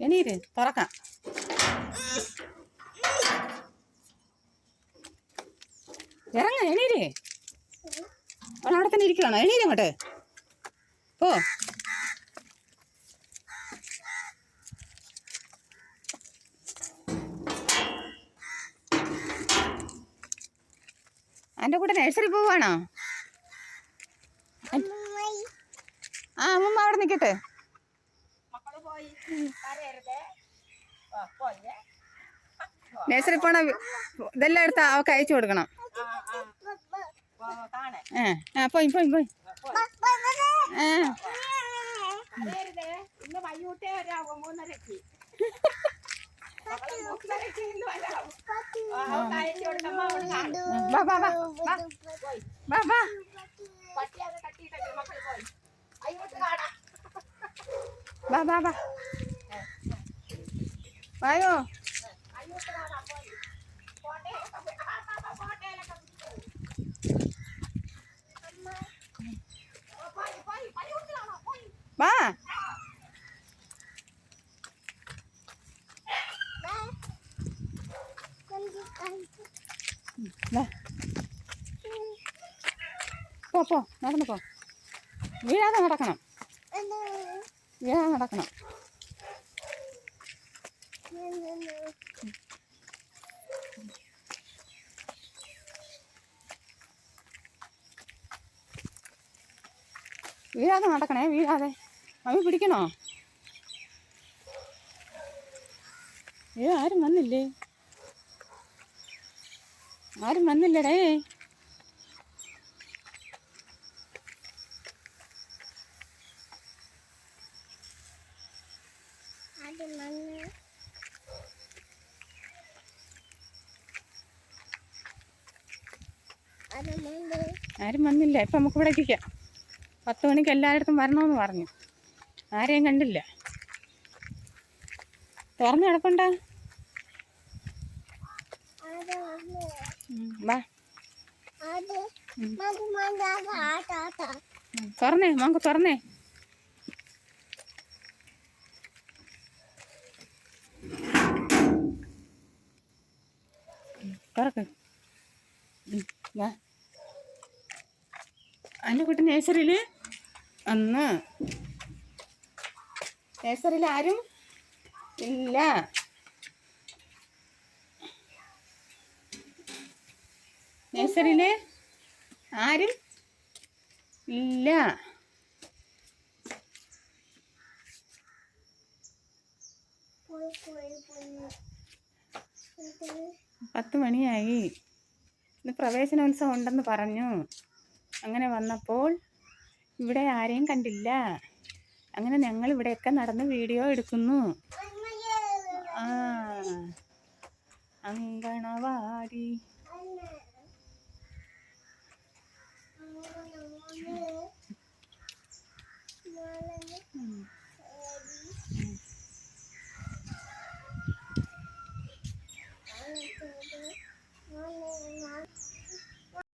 എണീര് തുറക്കാം. ഇറങ്ങ എണീര്. അവൾ അവിടെ തന്നെ ഇരിക്കുവാണോ? എണീര് അങ്ങോട്ട് പോ. എന്റെ കൂടെ നഴ്സറി പോവാണോ? ആ അമ്മ അവിടെ നിൽക്കട്ടെ പോയി. കരയരുതേ. ആ, പോയേ. നഴ്സറി പോണ ഇതെല്ലാം എടുത്ത് അവക്ക് അയച്ചു കൊടുക്കണം. ആ പോയി പോയി പോയി. ബാബാ വാ വാ വാ വായോ വാ പോ പോ. നടന്നു പോ. വീഴാതെ നടക്കണം. വീഴാതെ നടക്കണം. വീഴാതെ നടക്കണേ വീഴാതെ. മമ്മി പിടിക്കണോ? ഏ ആരും വന്നില്ലേ? ആരും വന്നില്ലടേ. ആരും വന്നില്ല. ഇപ്പം നമുക്ക് ഇവിടെ ഇരിക്കാം. പത്ത് മണിക്ക് എല്ലായിടത്തും വരണമെന്ന് പറഞ്ഞു. ആരെയും കണ്ടില്ല. തുറന്നു കിടപ്പുണ്ടോ. വാ. തുറന്നേ നമുക്ക് തുറന്നേ. തുറക്ക്. വാ. അതിന്റെ കുട്ടി നേഴ്സറിയിൽ അന്ന്. നേഴ്സറിയിൽ ആരും ഇല്ല. നേഴ്സറിയിൽ ആരും ഇല്ല. പത്ത് മണിയായി. ഇന്ന് പ്രവേശനോത്സവം ഉണ്ടെന്ന് പറഞ്ഞു. അങ്ങനെ വന്നപ്പോൾ ഇവിടെ ആരെയും കണ്ടില്ല. അങ്ങനെ ഞങ്ങൾ ഇവിടെയൊക്കെ നടന്ന് വീഡിയോ എടുക്കുന്നു. ആ അങ്കണവാടി.